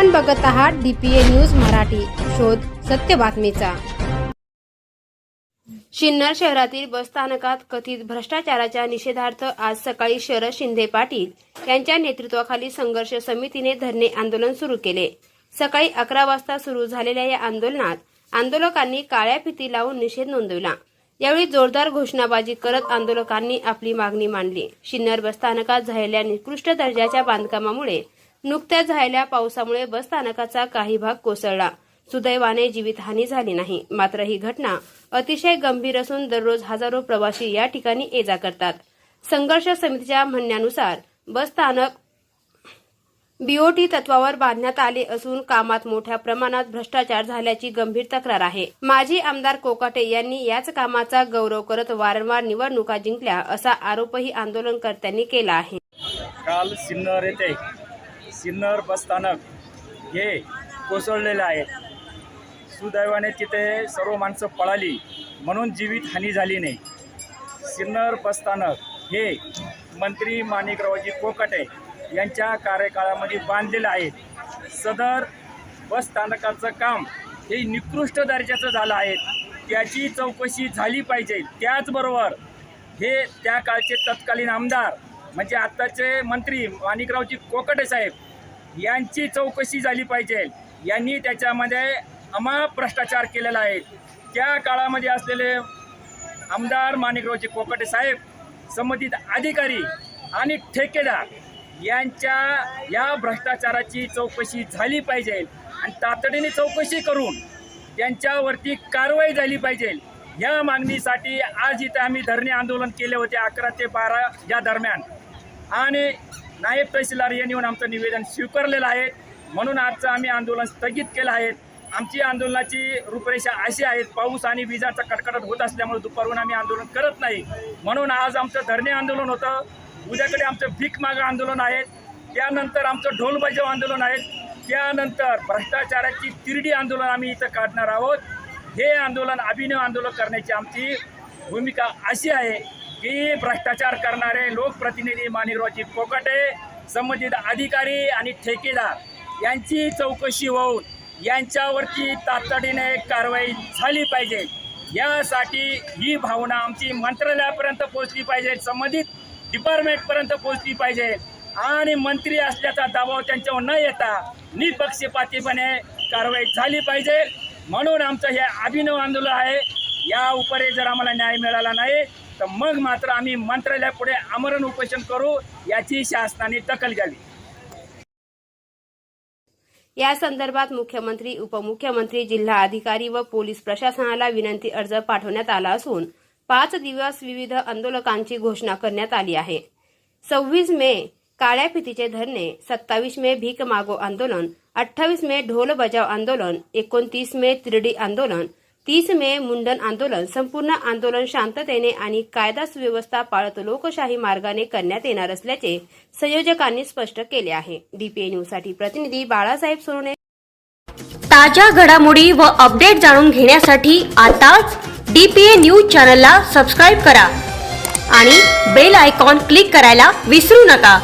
आपण बघत आहात डीपीए न्यूज मराठी. शोध सत्य बातमीचा. शिन्नर शहरातील बसस्थानकात कथित भ्रष्टाचाराच्या निषेधार्थ आज सकाळी शरद शिंदे पाटील यांच्या नेतृत्वाखाली संघर्ष समितीने धरणे आंदोलन सुरू केले. सकाळी अकरा वाजता सुरू झालेल्या या आंदोलनात आंदोलकांनी काळ्या फिती लावून निषेध नोंदवला. यावेळी जोरदार घोषणाबाजी करत आंदोलकांनी आपली मागणी मांडली. शिन्नर बसस्थानकात झालेल्या निकृष्ट दर्जाच्या बांधकामामुळे नुकत्याच झालेल्या पावसामुळे बसस्थानकाचा काही भाग कोसळला. सुदैवाने जीवितहानी झाली नाही. मात्र ही घटना अतिशय गंभीर असून दररोज हजारो प्रवासी या ठिकाणी ये जा करतात. संघर्ष समितीच्या म्हणण्यानुसार बसस्थानक बीओटी तत्वावर बांधण्यात आले असून कामात मोठ्या प्रमाणात भ्रष्टाचार झाल्याची गंभीर तक्रार आहे. माजी आमदार कोकाटे यांनी याच कामाचा गौरव करत वारंवार निवडणुका जिंकल्या असा आरोपही आंदोलनकर्त्यांनी केला आहे. काल सिन्नर येथे सिन्नर बसस्थानक हे कोसळलेलं आहे. सुदैवाने तिथे सर्व माणसं पळाली म्हणून जीवितहानी झाली नाही. सिन्नर बसस्थानक हे मंत्री माणिकरावजी कोकाटे यांच्या कार्यकाळामध्ये बांधलेलं आहे. सदर बसस्थानकाचं काम हे निकृष्ट दर्जाचं झालं आहे. त्याची चौकशी झाली पाहिजे. त्याचबरोबर हे त्या काळचे तत्कालीन आमदार म्हणजे आत्ताचे मंत्री माणिकरावजी कोकटे साहेब यांची चौकशी झाली पाहिजे. यांनी त्याच्यामध्ये अमाप भ्रष्टाचार केलेला आहे. त्या काळामध्ये असलेले आमदार माणिकरावचे कोकटे साहेब संबंधित अधिकारी आणि ठेकेदार यांच्या या भ्रष्टाचाराची चौकशी झाली पाहिजे आणि तातडीने चौकशी करून त्यांच्यावरती कारवाई झाली पाहिजे. या मागणीसाठी आज इथं आम्ही धरणे आंदोलन केले होते अकरा ते बारा या दरम्यान. आणि नायब तहसीलदार यांनी येऊन आमचं निवेदन स्वीकारलेलं आहे. म्हणून आजचं आम्ही आंदोलन स्थगित केलं आहे. आमची आंदोलनाची रूपरेषा अशी आहे पाऊस आणि विजाचा कडकडत होत असल्यामुळे दुपारहून आम्ही आंदोलन करत नाही. म्हणून आज आमचं धरणे आंदोलन होतं. उद्याकडे आमचं भीक मागं आंदोलन आहे. त्यानंतर आमचं ढोल बजाव आंदोलन आहे. त्यानंतर भ्रष्टाचाराची तिरडी आंदोलन आम्ही इथं काढणार आहोत. हे आंदोलन अभिनव आंदोलन करण्याची आमची भूमिका अशी आहे. की भ्रष्टाचार करणारे लोकप्रतिनिधी माणिकरावजी कोकाटे संबंधित अधिकारी आणि ठेकेदार यांची चौकशी होऊन यांच्यावरती तातडीने कारवाई झाली पाहिजे. यासाठी ही भावना आमची मंत्रालयापर्यंत पोहोचली पाहिजे संबंधित डिपार्टमेंटपर्यंत पोहोचली पाहिजे. आणि मंत्री असल्याचा दबाव त्यांच्यावर न येता निपक्षपातीपणे कारवाई झाली पाहिजे. म्हणून आमचं हे अभिनव आंदोलन आहे. या उपरे जर आम्हाला न्याय मिळाला नाही तर मग मात्र आम्ही मंत्रालयापुढे आमरण उपोषण करू याची शासनाने दखल घ्यावी. या संदर्भात मुख्यमंत्री उपमुख्यमंत्री जिल्हा अधिकारी व पोलीस प्रशासनाला विनंती अर्ज पाठवण्यात आला असून पाच दिवस विविध आंदोलकांची घोषणा करण्यात आली आहे. सव्वीस मे काळ्या फितीचे धरणे सत्तावीस मे भीक मागो आंदोलन अठ्ठावीस मे ढोल बजाव आंदोलन एकोणतीस मे तिरडी आंदोलन तीस मे मुंडन आंदोलन संपूर्ण आंदोलन शांततेने आणि कायदा सुव्यवस्था पाळत लोकशाही मार्गाने करण्यात येणार असल्याचे संयोजकांनी स्पष्ट केले आहे. डीपीए न्यूजसाठी प्रतिनिधी बाळासाहेब सोनवणे. ताज्या घडामोडी व अपडेट जाणून घेण्यासाठी आताच डीपीए न्यूज चॅनलला सबस्क्राईब करा आणि बेल आयकॉन क्लिक करायला विसरू नका.